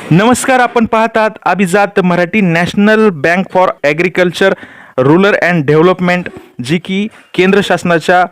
नमस्कार आपण पाहतात अभिजात Marathi national bank for agriculture rural and development जी की केंद्र शासनाच्या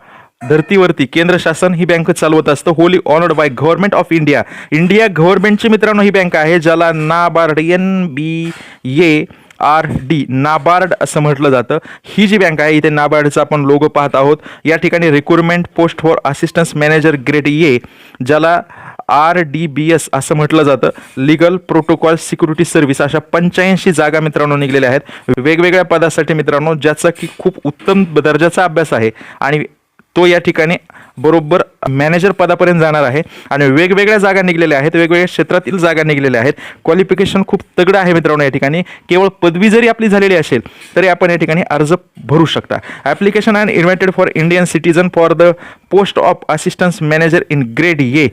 धर्तीवरती केंद्र शासन ही बँक चालवत असतं. Wholly owned by government of India India गव्हर्नमेंटची मित्रांनो ही बँक आहे ज्याला NABARD N B A R D NABARD असं म्हटलं जातं. ही जी बँक आहे इथे नाबार्डचा आपण लोगो पाहत आहोत. या ठिकाणी recruitment post for assistance manager grade A ज्याला आर डी बी एस असं म्हटलं जातं. लिगल प्रोटोकॉल सिक्युरिटी सर्व्हिस अशा पंच्याऐंशी जागा मित्रांनो निघलेल्या आहेत. वेगवेगळ्या पदासाठी मित्रांनो ज्याचा की खूप उत्तम दर्जाचा अभ्यास आहे. आणि तो या ठिकाणी बरोबर मॅनेजर पदापर्यंत जाणार आहे आणि वेगवेगळ्या जागा निघलेल्या आहेत वेगवेगळ्या क्षेत्रातील जागा निघलेल्या आहेत. क्वालिफिकेशन खूप तगडं आहे मित्रांनो या ठिकाणी. केवळ पदवी जरी आपली झालेली असेल तरी आपण या ठिकाणी अर्ज भरू शकता. Application and invited for Indian citizen for the post of assistance manager in grade A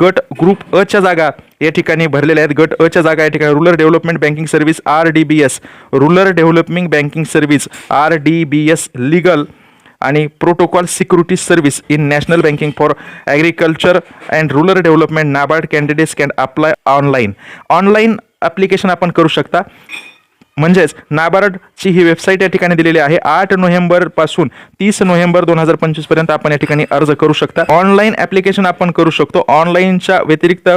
गट ग्रुप अच्या जागा या ठिकाणी भरलेल्या आहेत. गट अच्या जागा या ठिकाणी rural development banking service R D B S rural development banking service R D B S legal आणि protocol security service in national banking for agriculture and rural development NABARD candidates can apply online online application आपण करू शकता. म्हणजेच नाबार्डची ही website या ठिकाणी दिलेली आहे. आठ नोव्हेंबरपासून तीस नोव्हेंबर दोन हजार पंचवीसपर्यंत आपण या ठिकाणी अर्ज करू शकता. ऑनलाईन ॲप्लिकेशन आपण करू शकतो. ऑनलाईनच्या व्यतिरिक्त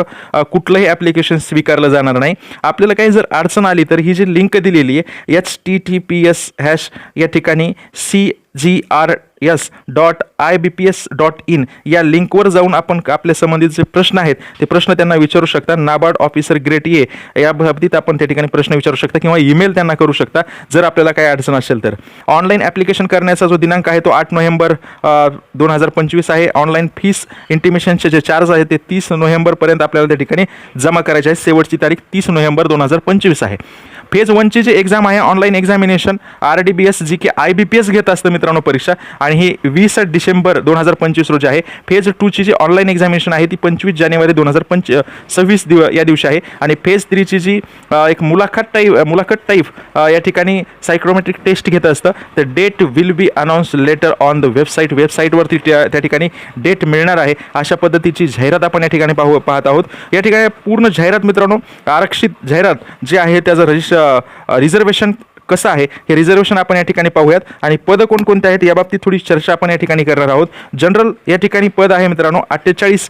कुठलंही ॲप्लिकेशन स्वीकारलं जाणार नाही. आपल्याला काही जर अडचण आली तर ही जी लिंक दिलेली आहे H T T P S hash या ठिकाणी C G R S dot I B P S dot in या लिंकवर जाऊन आपण आपल्या संबंधित जे प्रश्न आहेत ते प्रश्न त्यांना विचारू शकता. नाबार्ड ऑफिसर ग्रेट ए या बाबतीत आपण त्या ठिकाणी प्रश्न विचारू शकता किंवा ईमेल त्यांना करू शकता जर आपल्याला काही अडचण असेल तर. ऑनलाईन ॲप्लिकेशन करण्याचा जो दिनांक आहे तो आठ नोव्हेंबर दोन हजार पंचवीस आहे. ऑनलाईन फीस इंटिमेशनचे जे चार्ज आहेत ते तीस नोव्हेंबरपर्यंत आपल्याला त्या ठिकाणी जमा करायचे आहे. शेवटची तारीख तीस नोव्हेंबर दोन हजार पंचवीस आहे. फेज वनची जी एक्झाम आहे online examination R D B S जी की आय बी पी एस घेत असतं मित्रांनो परीक्षा. आणि ही वीस डिसेंबर दोन हजार पंचवीस रोजी आहे. फेज टूची जी ऑनलाईन एक्झामिनेशन आहे ती पंचवीस जानेवारी दोन हजार पंच सव्वीस दिव या दिवशी आहे. आणि फेज थ्रीची जी एक मुलाखत टाईप मुलाखत टाईप या ठिकाणी सायक्रोमेट्रिक टेस्ट घेत असतं. तर date will be announce letter on the website वेबसाईटवरती त्या त्या ठिकाणी डेट मिळणार आहे. अशा पद्धतीची जाहिरात आपण या ठिकाणी पाहू पाहत आहोत. या ठिकाणी पूर्ण जाहिरात मित्रांनो आरक्षित जाहिरात जे आहे त्याचं रजिस्टर रिझर्वेशन कसं आहे हे रिझर्वेशन आपण या ठिकाणी पाहूयात. आणि पद कोणकोणते आहेत याबाबतीत थोडी चर्चा आपण या ठिकाणी करणार आहोत. जनरल या ठिकाणी पद आहे मित्रांनो अठ्ठेचाळीस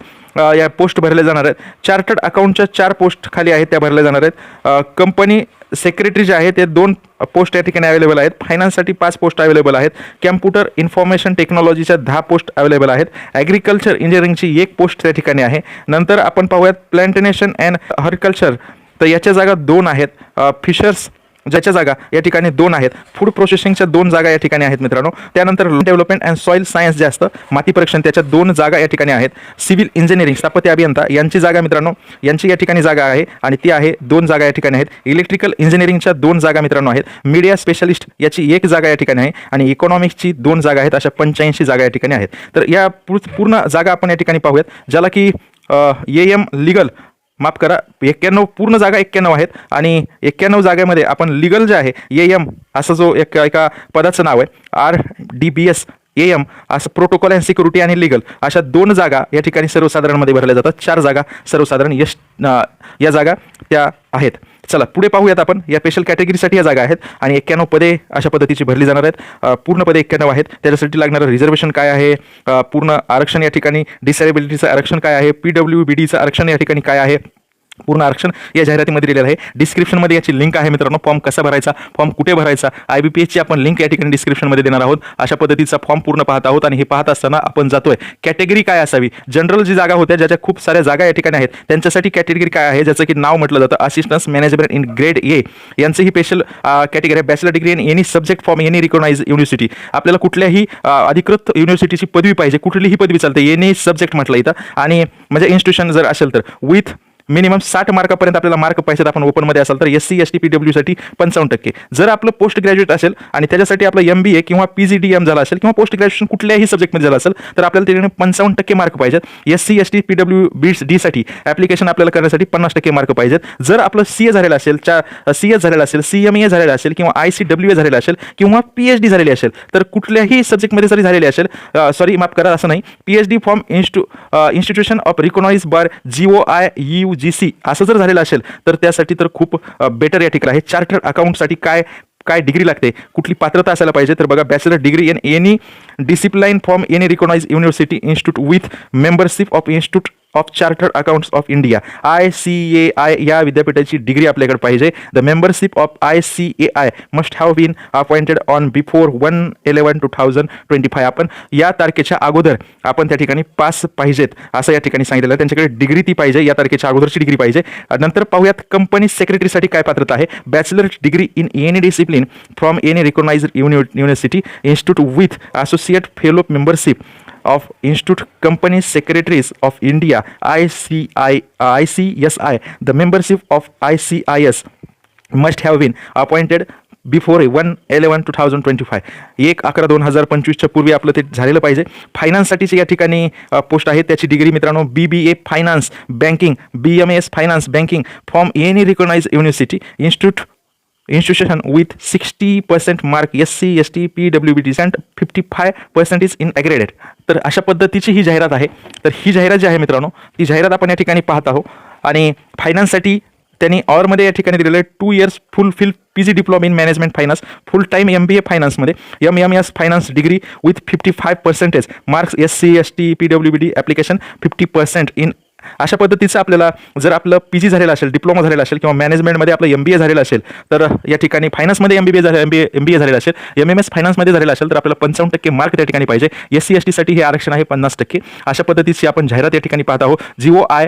या पोस्ट भरल्या जाणार आहेत. चार्टर्ड अकाउंटच्या चार पोस्ट खाली आहेत त्या भरल्या जाणार आहेत. कंपनी सेक्रेटरी जे आहे ते दोन पोस्ट या ठिकाणी अवेलेबल आहेत. फायनान्ससाठी पाच पोस्ट अवेलेबल आहेत. कॅम्प्युटर इन्फॉर्मेशन टेक्नॉलॉजीच्या दहा पोस्ट अवेलेबल आहेत. ॲग्रिकल्चर इंजिनिअरिंगची एक पोस्ट त्या ठिकाणी आहे. नंतर आपण पाहूयात प्लांटेनेशन अँड हॉर्टिकल्चर तर याच्या जागा दोन आहेत. फिशर्स ज्याच्या जागा या ठिकाणी दोन आहेत. फूड प्रोसेसिंगच्या दोन जागा या ठिकाणी आहेत मित्रांनो. त्यानंतर डेव्हलपमेंट अँड सॉईल सायन्स जे असतं माती परीक्षण त्याच्या दोन जागा या ठिकाणी आहेत. सिव्हिल इंजिनिअरिंग स्थापत्य अभियंता यांची जागा मित्रांनो यांची या ठिकाणी जागा आहे आणि ती आहे दोन जागा या ठिकाणी आहेत. इलेक्ट्रिकल इंजिनिअरिंगच्या दोन जागा मित्रांनो आहेत. मीडिया स्पेशलिस्ट याची एक जागा या ठिकाणी आहे आणि इकॉनॉमिक्सची दोन जागा आहेत अशा पंच्याऐंशी जागा या ठिकाणी आहेत. तर या पूर्ण जागा आपण या ठिकाणी पाहूयात. ज्याला की ए एम लिगल माफ करा एक्क्याण्णव पूर्ण जागा एक्क्याण्णव आहेत आणि एक्क्याण्णव जागेमध्ये आपण लिगल जे आहे ए एम असं जो एक एका पदाचं नाव आहे R D B S A M असं प्रोटोकॉल अँड सिक्युरिटी आणि लिगल अशा दोन जागा या ठिकाणी सर्वसाधारणमध्ये भरल्या जातात. चार जागा सर्वसाधारण यश या जागा त्या आहेत. चला पुढे पाहूयात आपण. या स्पेशल कॅटेगरीसाठी या जागा आहेत आणि एक्क्याण्णव पदे अशा पद्धतीची भरली जाणार आहेत. पूर्ण पदे एक्क्याण्णव आहेत. त्याच्यासाठी लागणारं रिझर्वेशन काय आहे? पूर्ण आरक्षण या ठिकाणी डिसेबिलिटीचं आरक्षण काय आहे? पी डब्ल्यू बी डीचं आरक्षण या ठिकाणी काय आहे? पूर्ण आरक्षण या जाहिरातीमध्ये दिलेलं आहे. डिस्क्रिप्शनमध्ये याची लिंक आहे मित्रांनो. फॉर्म कसा भरायचा? फॉर्म कुठे भरायचा? आय बी पी एसची आपण लिंक या ठिकाणी डिस्क्रिप्शनमध्ये देणार आहोत. अशा पद्धतीचा फॉर्म पूर्ण पाहत आहोत आणि हे पाहत असताना आपण जातोय. कॅटेगरी काय असावी? जनरल जी जागा होत्या ज्याच्या खूप साऱ्या जागा या ठिकाणी आहेत त्यांच्यासाठी कॅटेगरी काय आहे? ज्याचं की नाव म्हटलं जातं. Assistance management in grade A यांचं ही स्पेशल कॅटेगरी आहे. Bachelor degree in any subject form any recognise university आपल्याला कुठल्याही अधिकृत युनिव्हर्सिटीची पदवी पाहिजे. कुठलीही पदवी चालते. एनी सब्जेक्ट म्हटलं इथं. आणि म्हणजे इन्स्टिट्यूशन जर असेल तर विथ मिनिमम साठ मार्कापर्यंत आपल्याला मार्क पाहिजेत. आपण ओपनमध्ये असाल तर S C S T P डब्ल्यूसाठी पंचावन्न टक्के. जर आपलं पोस्ट ग्रॅज्युएट असेल आणि त्याच्यासाठी आपलं एम बी ए किंवा पी जी डी एम झाला असेल किंवा पोस्ट ग्रॅज्युएशन कुठल्याही सब्जेक्टमध्ये झालं असेल तर आपल्याला त्याच्याने पंचावन्न टक्के मार्क पाहिजेत. S C S T P W B डीसाठी ॲप्लिकेशन आपल्याला करण्यासाठी पन्नास टक्के मार्क पाहिजेत. जर आपलं सी ए झालेलं असेल चा सी एस झालेलं असेल सी एम ए झालेलं असेल किंवा आय सी डब्ल्यू ए झालेलं असेल किंवा पी एच डी झालेली असेल तर कुठल्याही सब्जेक्टमध्ये जरी झालेली असेल सॉरी माफ करा असं नाही. P H D form इन्स्टू institution of recognise bar G O I U G C असं जर झालेलं असेल तर त्यासाठी तर खूप बेटर या ठिकाणी आहे. चार्टर्ड अकाउंटसाठी काय काय डिग्री लागते? कुठली पात्रता असायला पाहिजे? तर बघा bachelor degree in any discipline from any recognise university institute with membership of institute of chartered accounts of India I C A I या विद्यापीठाची डिग्री आपल्याकडे पाहिजे. The membership of I C A I must have been appointed on before one eleven two thousand twenty five आपण या तारखेच्या अगोदर आपण त्या ठिकाणी पास पाहिजेत असं या ठिकाणी सांगितलेलं आहे. त्यांच्याकडे डिग्री ती पाहिजे या तारखेच्या अगोदरची डिग्री पाहिजे. नंतर पाहूयात कंपनी सेक्रेटरीसाठी काय पात्रता आहे? Bachelor degree in any discipline from any recognise university institute with associate fellow membership of institute company secretaries of India I C I I C S I the membership of I C I S must have been appointed before one eleven two thousand twenty five. एक अकरा दोन हजार पंचवीसच्या पूर्वी आपलं ते झालेलं पाहिजे. फायनान्ससाठीची या ठिकाणी पोस्ट आहे. त्याची डिग्री मित्रांनो B B A finance banking B M S finance banking from any recognise university institute institution with 60% mark SC, ST, PWBT and 55% is in aggregate. तर अशा पद्धतीची ही जाहिरात आहे. तर ही जाहिरात जी आहे मित्रांनो ती जाहिरात आपण या ठिकाणी पाहत आहोत. आणि फायनान्ससाठी त्यांनी ऑरमध्ये या ठिकाणी दिलेलं आहे two years full fill P G diploma in management finance full time M B A फायनान्समध्ये M M S finance degree with fifty five percentage marks S C S T P W B D application fifty percent in अशा पद्धतीचं आपल्याला जर आपलं P G झालेलं असेल diploma झालेला असेल किंवा मॅनेजमेंटमध्ये आपलं एम बी ए झालेलं असेल तर या ठिकाणी फायनान्समध्ये एम बी ए झालं एम बी एम बी ए झालेलं असेल एम एम एस फायनान्समध्ये झालेलं असेल तर आपल्याला पंचावन्न टक्के मार्क त्या ठिकाणी पाहिजे. एस सी एस टीसाठी हे आरक्षण आहे पन्नास टक्के. अशा पद्धतीची आपण जाहिरात या ठिकाणी पाहत आहोत. GO I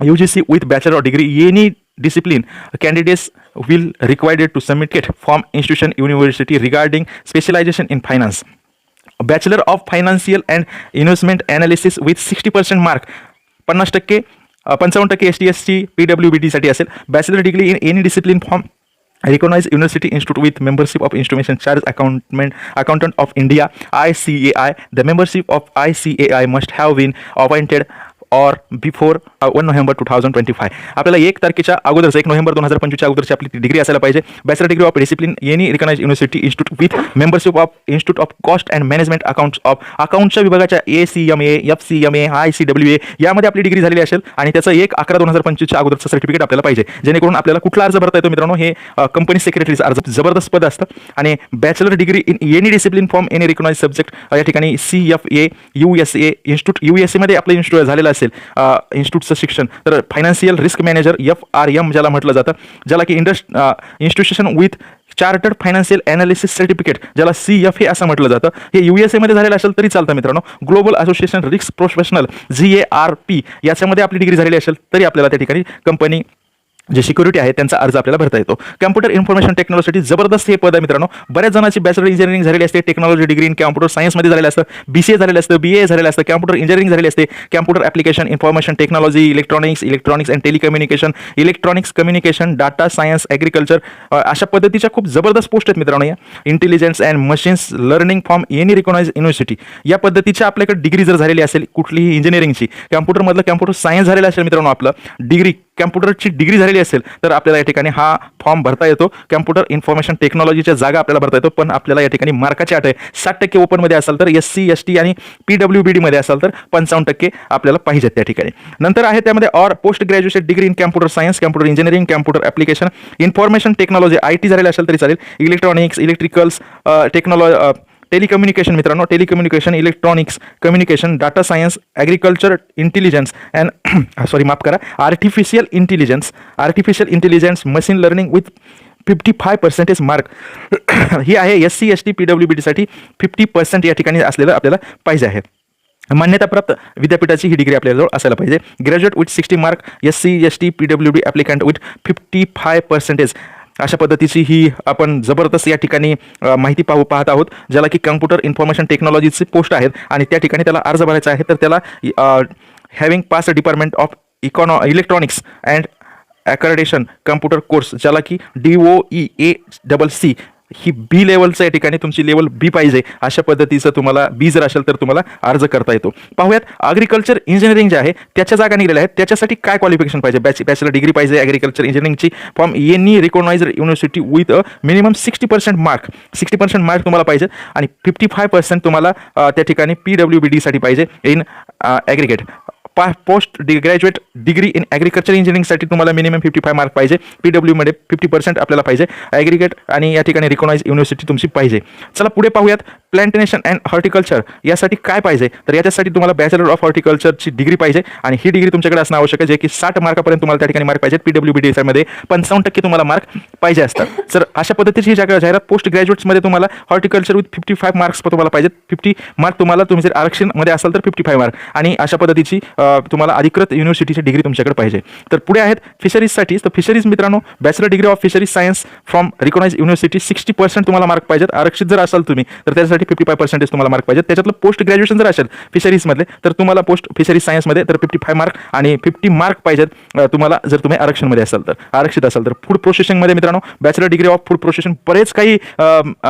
U G C with bachelor degree any discipline candidates will required to submit it from institution university regarding specialization in finance. Bachelor of financial and investment analysis with 60% mark. पन्नास टक्के पंचावन्न टक्के S T S C P W B टीसाठी असेल. Bachelor degree in any discipline from recognise university institute with membership of instrumentation charge अकाउंटमेंट accountant of India I C A I the membership of I C A I must have been appointed or before one November two thousand twenty five आपल्याला एक तारखेच्या अगोदरच एक November दोन हजार पंचवीसच्या अगोदरची आपली degree असायला पाहिजे. Bachelor degree of discipline any recognise university institute with membership of institute of cost and management accounts of अकाउंटच्या विभागाच्या A C M A F C M A I C W A यामध्ये आपली degree झालेली असेल आणि त्याचं एक अकरा दोन हजार पंचवीसच्या अगोदरचं सर्टिफिकेट आपल्याला पाहिजे. जेणेकरून आपल्याला कुठला अर्ज भरता येतो मित्रांनो? हे कंपनी सेक्रेटरीचा अर्ज. जबरदस्त पद असतं. आणि bachelor degree in any discipline from any recognise subject या ठिकाणी C F A U S A institute U S एमध्ये आपलं इन्स्टिट्यूट झालेलं असेल. इन्स्टिट्यूटचं शिक्षण. तर financial risk manager F R M ज्याला म्हटलं जातं ज्याला की इंडस्ट institution with chartered financial analysis certificate ज्याला सी एफ ए असं म्हटलं जातं. हे यू एस एमध्ये झालेलं असेल तरी चालतं मित्रांनो. Global association risk professional G A R P याच्यामध्ये आपली डिग्री झालेली असेल तरी आपल्याला त्या ठिकाणी कंपनी जे सिक्युरिटी आहे त्यांचा अर्ज आपल्याला भरता येतो. कम्प्युटर इन्फॉर्मेशन टेक्नॉलॉजीसाठी जबरदस्त हे पद आहे मित्रांनो. बऱ्याच जणांची बॅचलर इंजिनिअरिंग झालेली असते टेक्नॉलॉजी डिग्री इन कम्प्युटर सायन्समध्ये झालेलं असतं बी सी ए झालेलं असतं बी ए झालेलं असतं कम्प्युटर इंजिनिअरिंग झालेली असते. Computer application information technology electronics electronics and telecommunication electronics communication data science agriculture अशा पद्धतीच्या खूप जबरदस्त पोस्ट आहेत मित्रांनो या. Intelligence and machines learning from any recognise university या पद्धतीच्या आपल्याकडे डिग्री जर झालेली असेल कुठलीही इंजिनिअरिंगची कम्प्युटरमधलं कॉम्प्युटर सायन्स झालेलं असेल मित्रांनो आपलं डिग्री कॅम्प्युटरची डिग्री झालेली असेल तर आपल्याला या ठिकाणी हा फॉर्म भरता येतो. कॅम्प्युटर इन्फॉर्मेशन टेक्नॉलॉजीच्या जागा आपल्याला भरता येतो पण आपल्याला या ठिकाणी मार्काची आठ आहे. साठ टक्के ओपनमध्ये असाल तर एस सी एस टी आणि पी डब्ल्यू बी डीमध्ये असाल तर पंचावन्न टक्के आपल्याला पाहिजेत त्या ठिकाणी. नंतर आहे त्यामध्ये or post graduation degree in computer science computer engineering computer application information technology I T झालेलं असेल तरी चालेल. इलेक्ट्रॉनिक्स इलेक्ट्रिकल्स टेक्नॉलॉ टेलिकम्युनिकेशन मित्रांनो telecommunication electronics communication data science agriculture intelligence and sorry माफ करा artificial intelligence artificial intelligence machine learning with fifty five percentage mark ही आहे S C S T P W B डीसाठी फिफ्टी पर्सेंट या ठिकाणी असलेलं आपल्याला पाहिजे आहे. मान्यताप्राप्त विद्यापीठाची ही डिग्री आपल्याजवळ असायला पाहिजे. Graduate with sixty mark S C S T P W D applicant with fifty five percentage अशा पद्धतीची ही आपण जबरदस्त या ठिकाणी माहिती पाहू पाहत आहोत. ज्याला की कम्प्युटर इन्फॉर्मेशन टेक्नॉलॉजीचे पोस्ट आहेत आणि त्या ठिकाणी त्याला अर्ज भरायचा आहे तर त्याला having pass department of इकॉनॉ electronics and accreditation computer course ज्याला की D O E A double C he B लेवलचं या ठिकाणी तुमची लेवल बी पाहिजे अशा पद्धतीचं तुम्हाला बी जर असेल तर तुम्हाला अर्ज करता येतो. पाहूयात अग्रिकल्चर इंजिनिअरिंग जे आहे त्याच्या जागा निघाल्या आहेत. त्याच्यासाठी काय क्वालिफिकेशन पाहिजे? बॅच बॅचलर डिग्री पाहिजे agriculture इंजिनिअरिंगची from any recognise university with a minimum sixty percent mark sixty percent mark तुम्हाला पाहिजे आणि फिफ्टी फाय पर्सेंट तुम्हाला त्या ठिकाणी पी डब्ल्यू बी डीसाठी पाहिजे इन ॲग्रिगेट पा पोस्ट डि ग्रॅज्युएट डिग्री इन ॲग्रिकल्चर इंजिनिअरिंगसाठी तुम्हाला मिनिमम फिफ्टी फाय मार्क पाहिजे पी डब्ल्यूमध्ये फिफ्टी पर्सेंट आपल्याला पाहिजे. ॲग्रिगेट आणि या ठिकाणी रिकॉनाइज युनिव्हर्सिटी तुमची पाहिजे. चला पुढे पाहूयात. प्लांटेशन अँड हॉर्टिकल्चर यासाठी काय पाहिजे? तर याच्यासाठी तुम्हाला बॅचलर ऑफ हॉर्टिकल्चरची डिग्री पाहिजे आणि ही डिग्री तुमच्याकडे असणं आवश्यक आहे जे की साठ मार्कापर्यंत तुम्हाला त्या ठिकाणी मार्क पाहिजे पी डब्ल्यू बी डी मध्ये पंचावन्न टक्के तुम्हाला मार्क पाहिजे असतात. तर अशा पद्धतीची ही जागा जाहिरात पोस्ट ग्रॅज्युएट्समध्ये तुम्हाला horticulture with fifty five marks तुम्हाला पाहिजेत. फिफ्टी मार्क तुम्हाला तुम्ही जर आरक्षणमध्ये असाल तर फिफ्टी फाय मार्क आणि अशा पद्धतीची तुम्हाला अधिकृत युनिव्हर्सिटीची डिग्री तुमच्याकडे पाहिजे. तर पुढे आहेत फिशरीजसाठी तर फिशरीज मित्रांनो bachelor degree of fisheries science from recognise university sixty percent तुम्हाला मार्क पाहिजेत. आरक्षित जर असाल तुम्ही तर त्यासाठी फिफ्टी फाय पर्सेंटेज तुम्हाला मार्क पाहिजे त्याच्यातलं पोस्ट ग्रॅज्युएशन जर असेल फिशरीजमध्ये तर तुम्हाला पोस्ट फिशरीज सायन्समध्ये तर फिफ्टी फाय मार्क आणि फिफ्टी मार्क पाहिजेत तुम्हाला जर तुम्ही आरक्षणमध्ये असाल तर. आरक्षित असाल तर. फूड प्रोसेसिंगमध्ये मित्रांनो bachelor degree of food processing बरेच काही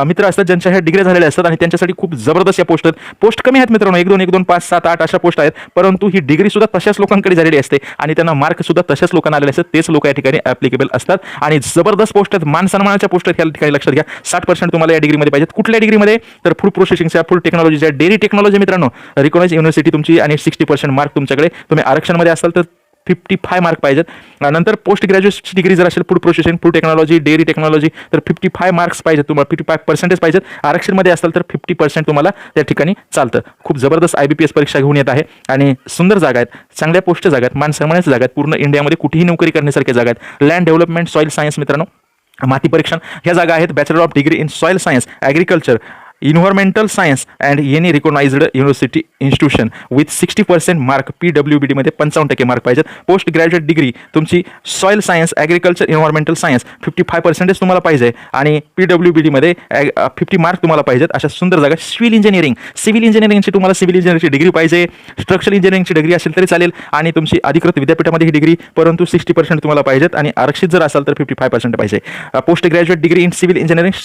मित्र असतात ज्यांच्या ह्या डिग्री झालेल्या असतात आणि त्यांच्यासाठी खूप जबरदस्त या पोस्ट आहेत. पोस्ट कमी आहेत मित्रांनो. एक दोन एक दोन पाच सात आठ अशा पोस्ट आहेत. परंतु ही डिग्री सुद्धा तशाच लोकांकडे झालेली असते आणि त्यांना मार्क सुद्धा तशाच लोकांना आलेले असतात. तेच लोक या ठिकाणी ॲप्लिकेबल असतात. आणि जबरदस्त पोस्ट आहेत. मान सन्मानाच्या पोस्ट आहेत या ठिकाणी लक्षात घ्या. साठ पर्सेंट तुम्हाला या डिग्रीमध्ये पाहिजेत. कुठल्या डिग्रीमध्ये तर फूड प्रोसेसिंगच्या फूड आहे डेअरी टेक्नॉलॉजी मित्रांनो रिकॉनाइज युनिव्हर्सिटी तुमची आणि सिक्स्टी पर्सेंट मार्क तुमच्याकडे. तुम्ही आरक्षणमध्ये असाल तर फिफ्टी फाय मार्क पाहिजेत नंतर पोस्ट ग्रॅज्युएटची डिग्री जर असेल food processing food technology dairy technology तर फिफ्टी फाय मार्क्स पाहिजेत तुम्हाला. फिफ्टी फाय पर्सेंटेज पाहिजेत. आरक्षणमध्ये असाल तर फिफ्टी पर्सेंट तुम्हाला त्या ठिकाणी चालतं. खूप जबरदस्त आय बी पी एस परीक्षा घेऊन येत आहे आणि सुंदर जागा आहेत. चांगल्या पोस्ट जागा आहेत. मान जागा आहेत. पूर्ण इंडियामध्ये कुठेही नोकरी करण्यासारख्या जागा आहेत. लँड डेव्हलपमेंट सॉईल सायन्स मित्रांनो माती परीक्षण ह्या जागा आहेत. Bachelor of degree in soil science agriculture environmental science and any recognised university institution with sixty percent mark P W B डीमध्ये पंचावन्न टक्के मार्क पाहिजेत. पोस्ट ग्रॅज्युएट डिग्री तुमची soil science agriculture environmental science fifty five percentage तुम्हाला पाहिजे. आणि P W B डीमध्ये fifty mark तुम्हाला पाहिजेत. अशा सुंदर जागा सिव्हिल इंजिनिअरिंग सिव्हिल इंजिनिअरिंगची तुम्हाला सिव्हिल इंजिनिअरिंगची डिग्री पाहिजे. स्ट्रक्चरल इंजिनिअरिंगची डिग्री असेल तरी चालेल. आणि तुमची अधिकृत विद्यापीठामध्ये ही डिग्री परंतु सिक्स्टी पर्सेंट तुम्हाला पाहिजेत. आणि आरक्षित जर असाल तर फिफ्टी फाय पर्सेंट पाहिजे. Post graduate degree in civil engineering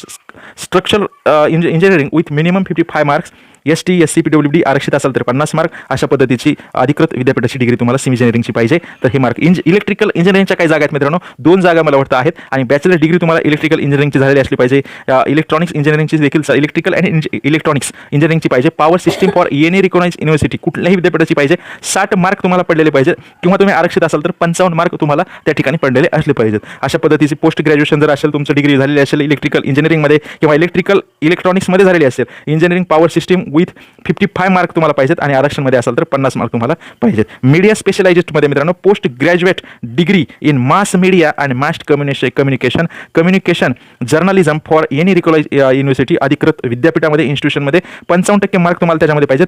structural engineering with minimum fifty five marks S T S C P W D आरक्षित असाल तर पन्नास मार्क अशा पद्धतीची अधिकृत विद्यापीठाची डिग्री तुम्हाला सिव्हिल इंजिनिअरिंगची पाहिजे. तर हे मार्क इंज इलेक्ट्रिकल इंजिनिअरिंगच्या काही जागा आहेत मित्रांनो. दोन जागा मला वाटतं आहेत. आणि बॅचलर डिग्री तुम्हाला इलेक्ट्रिकल इंजिनिअरिंगची झालेली असली पाहिजे. इलेक्ट्रॉनिक्स इंजिनिअरिंगची देखील इलेक्ट्रिकल अँड इलेक्ट्रॉनिक्स इंजिनिअरिंगची पाहिजे. Power system for any recognise university कुठल्याही विद्यापीठाची पाहिजे. साठ मार्क तुम्हाला पडलेले पाहिजे. किंवा तुम्ही आरक्षित असाल तर पंचावन्न मार्क तुम्हाला त्या ठिकाणी पडलेले असले पाहिजेत. अशा पद्धतीची पोस्ट ग्रॅज्युएशन जर असेल तुमचं डिग्री झालेली असेल इलेक्ट्रिकल इंजिनिअरिंगमध्ये किंवा इलेक्ट्रिकल इलेक्ट्रॉनिक्समध्ये झालेली असेल engineering power system with fifty five mark तुम्हाला पाहिजेत आणि आरक्षणमध्ये असाल तर पन्नास मार्क तुम्हाला पाहिजेत. मीडिया स्पेशलायझेस्टमध्ये मित्रांनो post graduate degree in mass media and mast कम्युनिशे communication communication journalism for any recognise university अधिकृत विद्यापीठामध्ये इन्स्टिट्यूशनमध्ये पंचावन्न टक्के मार्क तुम्हाला त्याच्यामध्ये पाहिजेत.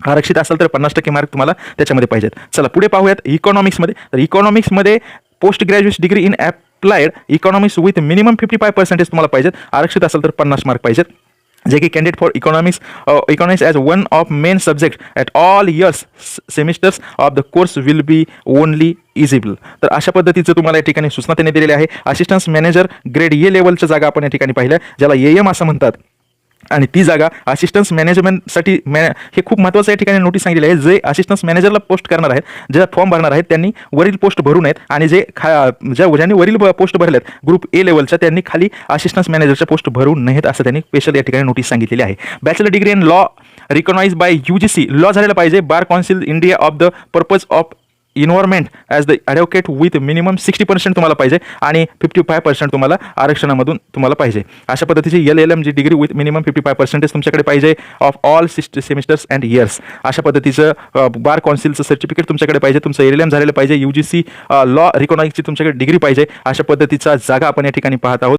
आरक्षित असेल तर पन्नास टक्के मार्क तुम्हाला त्याच्यामध्ये पाहिजेत. चला पुढे पाहूयात इकॉनॉमिक्समध्ये तर इकॉनॉमिक्समध्ये post graduate degree in applied economics with minimum fifty five percentage तुम्हाला पाहिजेत. आरक्षित असेल तर पन्नास मार्क पाहिजेत. जे की candidate for economics economics as one of main subject at all years semesters of the course will be only eligible तर अशा पद्धतीचं तुम्हाला या ठिकाणी सूचना त्यांनी दिलेली आहे. असिस्टन्स मॅनेजर ग्रेड ए लेवलच्या जागा आपण या ठिकाणी पाहिल्या ज्याला ए एम असं म्हणतात. आणि ती जागा असिस्टन्स मॅनेजमेंटसाठी मॅ हे खूप महत्त्वाचं या ठिकाणी नोटीस सांगितली आहे. जे असिस्टन्स मॅनेजरला पोस्ट करणार आहेत ज्या फॉर्म भरणार आहेत त्यांनी वरील पोस्ट भरू नयेत आणि जे खा ज्या ज्यांनी वरील पोस्ट भरल्यात ग्रुप ए लेवलच्या त्यांनी खाली असिस्टन्स मॅनेजरच्या पोस्ट भरू नयेत असं त्यांनी स्पेशल या ठिकाणी नोटीस सांगितलेली आहे. Bachelor degree in law recognise by U G C law झालेला पाहिजे. Bar council India of the purpose of environment as the advocate with minimum sixty percent तुम्हाला पाहिजे आणि फिफ्टी फाय पर्सेंट तुम्हाला आरक्षणामधून तुम्हाला पाहिजे. अशा पद्धतीची L L M G degree with minimum fifty five percentage तुमच्याकडे पाहिजे ऑफ ऑल सिस्ट सेमिस्टर्स अँड इयर्स अशा पद्धतीचं बार कौन्सिलचं सर्टिफिकेट तुमच्याकडे पाहिजे तुमचं एल एल एम झालेलं पाहिजे यू जी सी लॉ रिकॉनॉमिक्सची तुमच्याकडे डिग्री पाहिजे. अशा पद्धतीचा जागा आपण या ठिकाणी पाहत आहोत.